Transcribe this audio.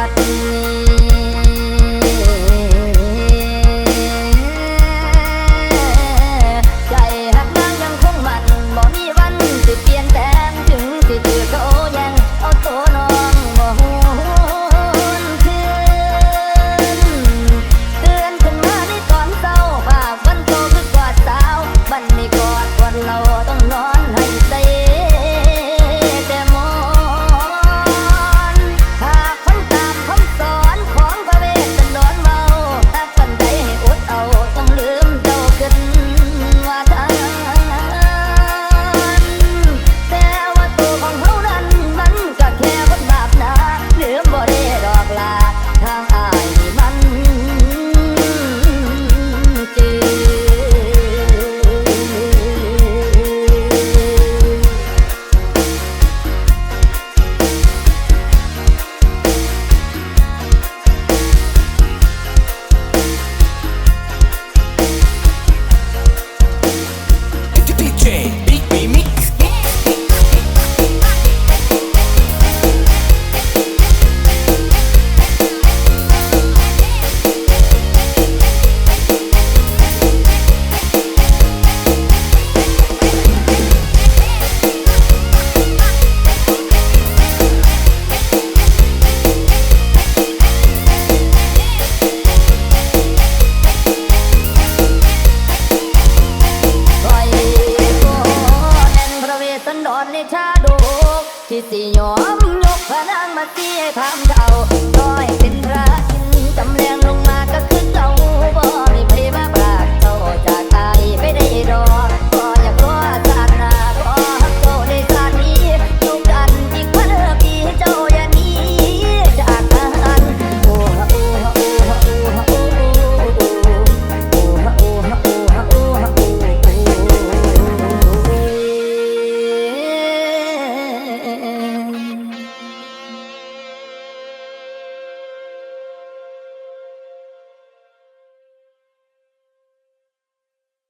cotton ดกที่สิยอมยกพระนางมาเสียทำเก่าน้อยเป็นพระกินจำเลี้รง